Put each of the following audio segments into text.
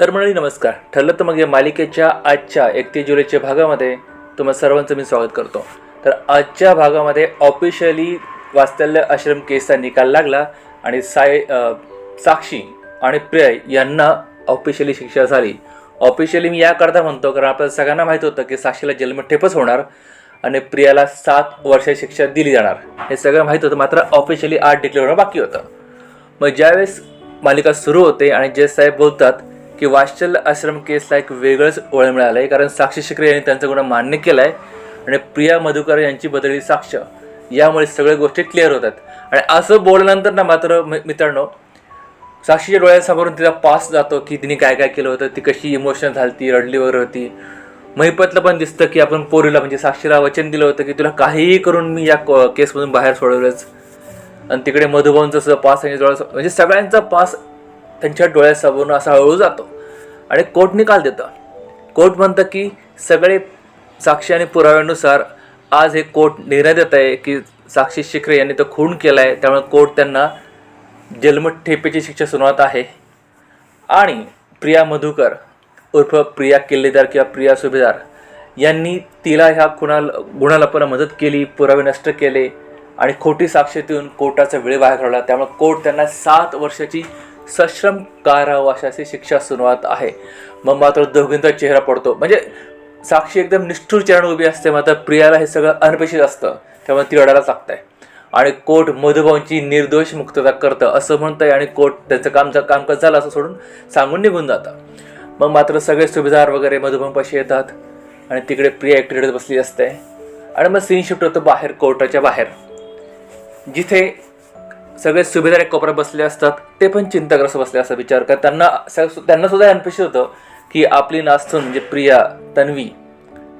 तर मंडळी नमस्कार. ठरलं तर मग या मालिकेच्या आजच्या एकतीस जुलैच्या भागामध्ये तुम्हा सर्वांचं मी स्वागत करतो. तर आजच्या भागामध्ये ऑफिशियली वास्तल्य आश्रम केसचा निकाल लागला आणि साय साक्षी आणि प्रिय यांना ऑफिशियली शिक्षा झाली. ऑफिशियली मी याकरता म्हणतो कारण आपल्याला सगळ्यांना माहीत होतं की साक्षीला जन्मठेपच होणार आणि प्रियाला सात वर्षाची शिक्षा दिली जाणार. हे सगळं माहीत होतं मात्र ऑफिशियली आठ डिक्लेअर होणं बाकी होतं. मग ज्यावेळेस मालिका सुरू होते आणि जे साहेब बोलतात की वाश्चल आश्रम केसला एक वेगळंच ओळख मिळालं आहे कारण साक्षी शिकरे यांनी त्यांचा गुन्हा मान्य केला आहे आणि प्रिया मधुकर यांची बदलली साक्ष. यामुळे सगळ्या गोष्टी क्लिअर होतात. आणि असं बोलल्यानंतर ना मात्र मि- मित्रांनो साक्षीच्या डोळ्यासमोरून तिचा पास जातो की तिने काय काय केलं होतं ती कशी इमोशनल झाली रडली वगैरे होती. महिपतलं पण दिसतं की आपण पोरीला म्हणजे साक्षीला वचन दिलं होतं की तुला काहीही करून मी या केसमधून बाहेर सोडवलंच. आणि तिकडे मधुभाऊंचं सुद्धा पास त्यांच्या डोळ्यासमोर म्हणजे सगळ्यांचा पास त्यांच्या डोळ्यासमोरून असा हळू जातो. आणि कोर्ट निकाल देतं. कोर्ट म्हणतं की सगळे साक्षी आणि पुराव्यानुसार आज हे कोर्ट निर्णय देत आहे की साक्षी शिखरे यांनी तो खून केला आहे त्यामुळे कोर्ट त्यांना जन्मठेपेची शिक्षा सुनावत आहे. आणि प्रिया मधुकर उर्फ प्रिया किल्लेदार किंवा प्रिया सुभेदार यांनी तिला ह्या खुणाला गुणाला पण मदत केली पुरावे नष्ट केले आणि खोटी साक्ष देऊन कोर्टाचा वेळ बाहेर काढला त्यामुळे कोर्ट त्यांना सात वर्षाची सश्रम कारावासाची शिक्षा सुनावत आहे. मग मात्र दोघींचा चेहरा पडतो. म्हणजे साक्षी एकदम निष्ठूर चरण उभी असते मात्र प्रियाला हे सगळं अनपेक्षित असतं. त्यामुळे ती रडायला लागत. आहे आणि कोर्ट मधुभाऊंची निर्दोष मुक्तता करतं असं म्हणतंय आणि कोर्ट त्यांचं काम कामकाज झालं असं सोडून सांगून निघून जातं. मग मात्र सगळे सुभेदार वगैरे मधुभाऊंपाशी येतात आणि तिकडे प्रिया एकटी रडत बसली असते. आणि मग सीन शिफ्ट होतो बाहेर कोर्टाच्या बाहेर. जिथे सगळे सुभेदार एक कोपऱ्यात बसले असतात ते पण चिंताग्रस्त बसले असा विचार कर त्यांना स- त्यांना सुद्धा अनपेक्षित होतं की आपली नाचून म्हणजे प्रिया तन्वी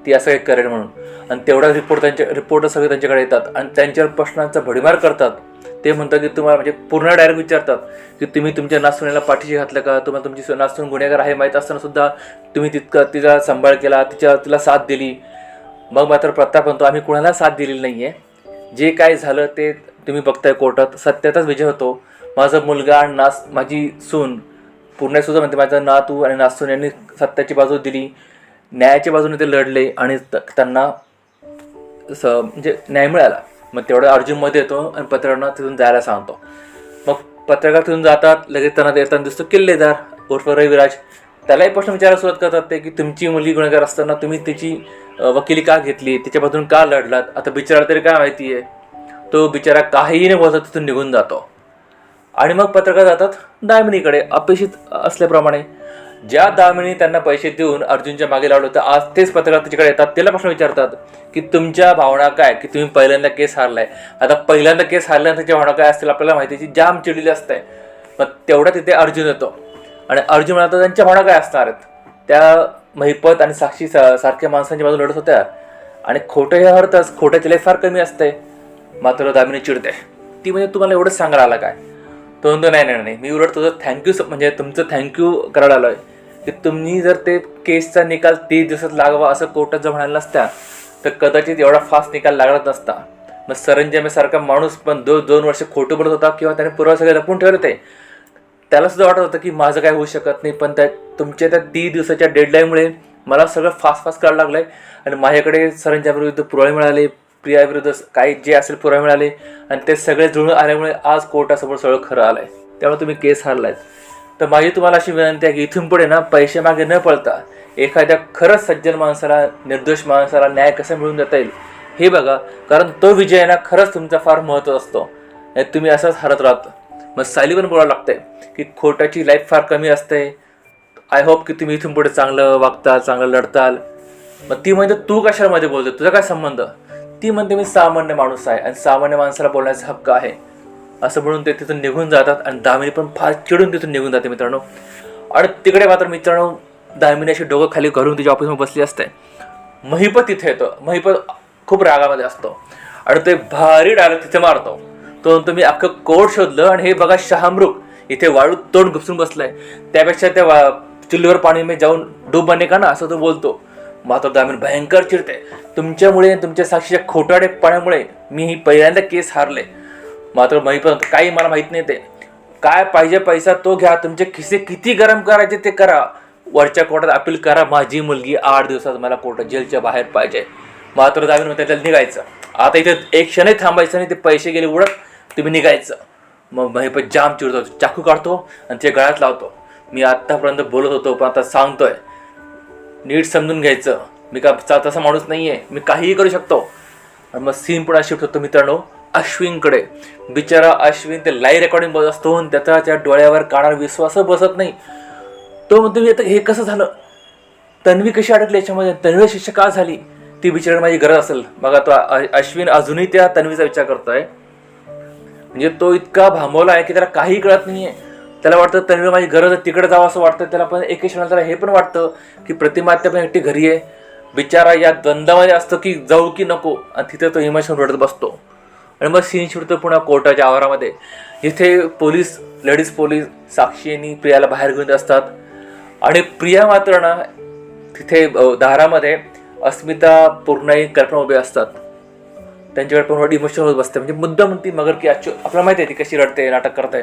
ती असं एक करेल म्हणून. आणि तेवढा रिपोर्ट त्यांच्या रिपोर्ट सगळे त्यांच्याकडे येतात आणि त्यांच्यावर प्रश्नांचा भडीमार करतात. ते म्हणतात की तुम्हाला म्हणजे पूर्ण डायरेक्ट विचारतात की तुम्ही तुमच्या नास्तुनीला पाठीशी घातलं का? तुम्हाला तुमची नासून गुन्हेगार आहे माहीत असताना सुद्धा तुम्ही तितका तिचा सांभाळ केला तिच्या तिला साथ दिली. मग मात्र प्रताप म्हणतो आम्ही कुणाला साथ दिलेली नाही आहे जे काय झालं ते तुम्ही बघताय कोर्टात सत्यातच विजय होतो. माझा मुलगा आणि नास माझी सून पूर्ण सुद्धा म्हणते माझा नातू आणि नासून यांनी सत्याची बाजू दिली. न्यायाच्या बाजूने ते लढले आणि त- त्यांना स म्हणजे न्याय मिळाला. मग तेवढा अर्जुनमध्ये येतो आणि पत्रकारांना तिथून जायला सांगतो. मग पत्रकार तिथून जातात लगेच त्यांना येताना दिसतो किल्लेदार उर्फ रविराज. त्यालाही प्रश्न विचारायला सुरुवात करतात ते की तुमची मुलगी गुन्हेगार असताना तुम्ही तिची वकिली का घेतली? तिच्या बाजून का लढलात? आता बिचारा तरी काय माहिती आहे? तो बिचारा काहीही न बोलता तिथून निघून जातो. आणि मग पत्रकार जातात दामिनीकडे अपेक्षित असल्याप्रमाणे. ज्या दामिनी त्यांना पैसे देऊन अर्जुनच्या मागे लावलं होतं आज तेच पत्रकार त्याच्याकडे येतात त्याला प्रश्न विचारतात की तुमच्या भावना काय की तुम्ही पहिल्यांदा केस हारलाय? आता पहिल्यांदा केस हारल्यानंतर त्याच्या भावना काय असतील आपल्याला माहिती आहे, ती जाम चिडलेली असते. मग तेवढा तिथे अर्जुन येतो. आणि अर्जुन म्हणतो त्यांच्या भावना काय असणार आहेत? त्या महिपत आणि साक्षी सारख्या माणसांच्या बाजूला लढत होत्या. आणि खोटं हे हरतच खोट्याची लय फार कमी असते मात्र दामिनी चिडते. ती म्हणजे तुम्हाला एवढंच सांगायला आला काय? तो म्हणतो नाही नाही नाही मी उलट तुझं थँक्यू म्हणजे तुमचं थँक्यू करायला आलो आहे की तुम्ही जर ते केसचा निकाल तीस दिवसात लागावा असं कोर्टात जर म्हणायला नसत्या तर कदाचित एवढा फास्ट निकाल लागलाच नसता. मग सरंजामेसारखा माणूस पण दो दोन वर्ष खोटं बोलत होता किंवा त्याने पुरावा सगळे लपून ठेवले ते त्याला सुद्धा वाटत होतं की माझं काय होऊ शकत नाही पण त्या तुमच्या त्या तीस दिवसाच्या डेडलाईनमुळे मला सगळं फास्ट फास्ट करायला लागलं आहे आणि माझ्याकडे सरंजामाविरुद्ध पुरावे मिळाले प्रियाविरुद्ध काही जे असेल पुरावे मिळाले आणि ते सगळे जुळून आल्यामुळे आज कोर्टासमोर सगळं खरं आलं आहे त्यामुळे तुम्ही केस हारलाय तर माझी तुम्हाला अशी विनंती आहे की इथून पुढे ना पैसे मागे न पळता एखाद्या खरंच सज्जन माणसाला निर्दोष माणसाला न्याय कसा मिळून देता येईल हे बघा. कारण तो विजय ना खरंच तुमचा फार महत्त्व असतो. तुम्ही असंच हरत राहतो. मग सायली पण बोलावं लागतंय की खोटाची लाईफ फार कमी असते. आय होप की तुम्ही इथून पुढे चांगलं वागताल चांगलं लढताल. मग ती म्हणते तू कशामध्ये बोलते तुझा काय संबंध? ती म्हणते मी सामान्य माणूस आहे आणि सामान्य माणसाला बोलण्याचा हक्क आहे. असं म्हणून ते तिथून निघून जातात आणि दामिनी पण फार चिडून तिथून निघून जाते मित्रांनो. आणि तिकडे मात्र मित्रांनो दामिनी अशी डोकं खाली घालून तिच्या ऑफिसमध्ये बसली असते. महिपत तिथे येतो. महिपत खूप रागामध्ये असतो. आणि ते भारी डायलॉग तिथे मारतो. तो म्हणतो मी अख्खं कोर्ट शोधलं आणि हे बघा शहामृग. इथे वाळू तोंड घुसून बसलाय. त्यापेक्षा त्या वा- चुलीवर पाणी मी जाऊन डूब बने का ना? असं तो बोलतो. मात्र दामिन भयंकर चिडते. तुमच्यामुळे तुमच्या साक्षीच्या खोटाडेपणामुळे मी ही पहिल्यांदा केस हारले. मात्र मी पण काही मला माहीत नाही ते. काय पाहिजे पैसा तो घ्या. तुमचे खिसे किती गरम करायचे ते करा. वरच्या कोर्टात अपील करा. माझी मुलगी आठ दिवसात मला कोर्टात जेलच्या बाहेर पाहिजे. मात्र जामीन म्हणते त्याला निघायचं. आता इथे एक क्षणही थांबायचं नाही. ते पैसे गेले उडत. तुम्ही निघायचं. मग हे पण जाम चिडतो. चाकू काढतो आणि ते गळ्यात लावतो. मी आत्तापर्यंत बोलत होतो पण आता सांगतोय. नीट समजून घ्यायचं. मी का चा- तसा माणूस नाही आहे मी काहीही करू शकतो. आणि मग सीन पुन्हा शिफ्ट होतो मित्रांनो. अश्विनकडे. बिचारा अश्विन ते लाईव्ह रेकॉर्डिंग बघत असतो आणि त्याचा त्या डोळ्यावर कानावर विश्वास बसत नाही. तो म्हणतो मी आता हे कसं झालं? तन्वी कशी अडकली याच्यामध्ये? तन्वी शिक्षा का झाली? ती बिचारी माझी गरज असेल. बघा तो अश्विन अजूनही त्या तन्वीचा विचार करतोय. म्हणजे तो इतका भांबवला आहे की त्याला काही कळत नाहीये. त्याला वाटतं तन्वी माझी गरज आहे तिकडे जावं असं वाटतं. त्याला पण एके क्षणाला त्याला हे पण वाटतं की प्रतिमात्या पण एकटी घरी आहे. बिचारा या द्वंद्वामध्ये असतं की जाऊ की नको आणि तिथे तो इमोशन रडत बसतो. आणि मग सीन शिरतो पुन्हा कोर्टाच्या आवारामध्ये. इथे पोलीस लेडीज पोलीस साक्षी आणि प्रियाला बाहेर घेऊन असतात. आणि प्रिया मात्र ना तिथे दारामध्ये अस्मिता पूर्णाई कल्पना उभे असतात. त्यांच्याकडे पण इमोशन इमोशनल होत बसते. म्हणजे मुद्दा म्हणती मगर की ॲक्च्यु आपल्याला माहिती आहे ती कशी रडते नाटक करते.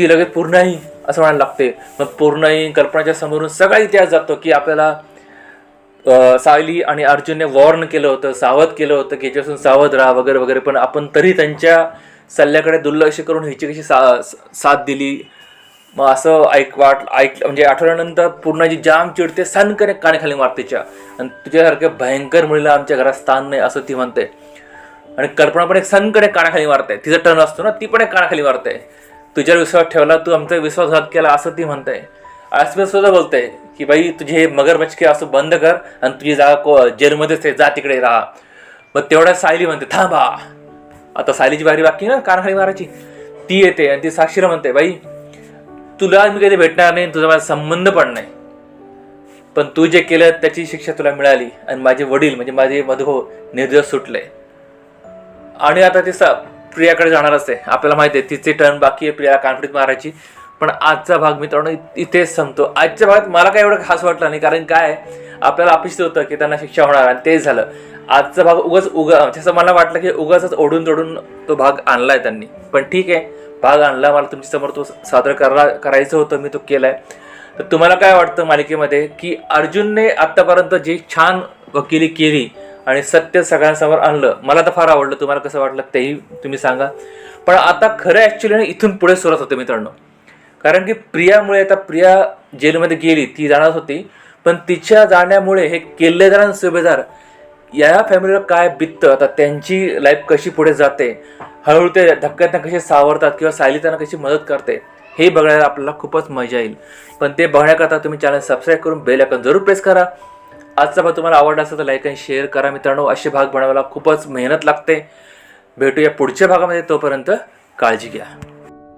ती लगेच पूर्णाई असं म्हणायला लागते. मग पूर्णाई कल्पनाच्या समोरून सगळा इतिहास जातो की आपल्याला सायली आणि अर्जुनने वॉर्न केलं होतं सावध केलं होतं की याच्यापासून सावध राहा वगैरे वगैरे. पण आपण तरी त्यांच्या सल्ल्याकडे दुर्लक्ष करून हिची कशी सा साथ दिली? मग असं ऐक वाट ऐक म्हणजे आठवल्यानंतर जी जाम चिडते सनकने कानेखाली मारतेच्या आणि तुझ्यासारख्या भयंकर मुलीला आमच्या घरात स्थान नाही असं ती म्हणते. आणि कल्पना पण एक सनकडे कानाखाली मारते. तिचा टर्न असतो ना ती पण एक कानाखाली मारते. तुझ्यावर विश्वास ठेवला तू आमचा विश्वासघात केला असं ती म्हणते. अस्मित सुद्धा बोलते की बाई तुझे हे मगरमच्छके असं बंद कर आणि तुझी जागा को जेलमध्येच आहे जा तिकडे राहा. मग तेवढ्या सायली म्हणते थांबा. आता सायलीची बारी बाकी ना कानाखाली मारायची. ती येते आणि ती साक्षीला म्हणते बाई तुला मी कधी भेटणार नाही तुझा माझा संबंध पण नाही. पण तू जे केलं त्याची शिक्षा तुला मिळाली आणि माझे वडील म्हणजे माझे मधुभाऊ निर्दोष सुटले. आणि आता ते सा प्रियाकडे जाणार असते. आपल्याला माहिती आहे तिचे टर्न बाकी आहे प्रियाला कॉन्फिडन्स मारायची. पण आजचा भाग मित्रांनो इ- इथेच संपतो. आजच्या भागात मला काय एवढं खास वाटलं नाही कारण काय आहे, आपल्याला अपेक्षित होतं की त्यांना शिक्षा होणार आणि तेच झालं. आजचा भाग उगाच उगा जसं मला वाटलं की उगाच ओढून तोडून तो भाग आणला आहे त्यांनी. पण ठीक आहे भाग आणला मला तुमच्यासमोर तो सादर करा करायचं होतं मी तो केला आहे तर तुम्हाला काय वाटतं मालिकेमध्ये की अर्जुनने आत्तापर्यंत जी छान वकिली केली आणि सत्य सगळ्यांसमोर आणलं. मला तर फार आवडलं. तुम्हाला कसं वाटलं तेही तुम्ही सांगा. पण आता खरं ॲक्च्युली इथून पुढे सुरुवात होते मित्रांनो. कारण की प्रियामुळे आता प्रिया जेलमध्ये गेली ती जाणार होती. पण तिच्या जाण्यामुळे हे किल्लेदार आणि सुभेदार या फॅमिलीला काय बित्तं? आता त्यांची लाईफ कशी पुढे जाते? हळूहळू ते धक्क्यातनं कसे सावरतात किंवा सायली त्यांना कशी मदत करते? हे बघायला आपल्याला खूपच मजा येईल. पण ते बघण्याकरता तुम्ही चॅनल सबस्क्राईब करून बेल आयकॉन जरूर प्रेस करा. आजचा भाग तुम्हाला आवडला असेल तर लाईक आणि शेअर करा मित्रांनो. असे भाग बनवायला खूपच मेहनत लागते. भेटूया पुढच्या भागामध्ये. तोपर्यंत काळजी घ्या.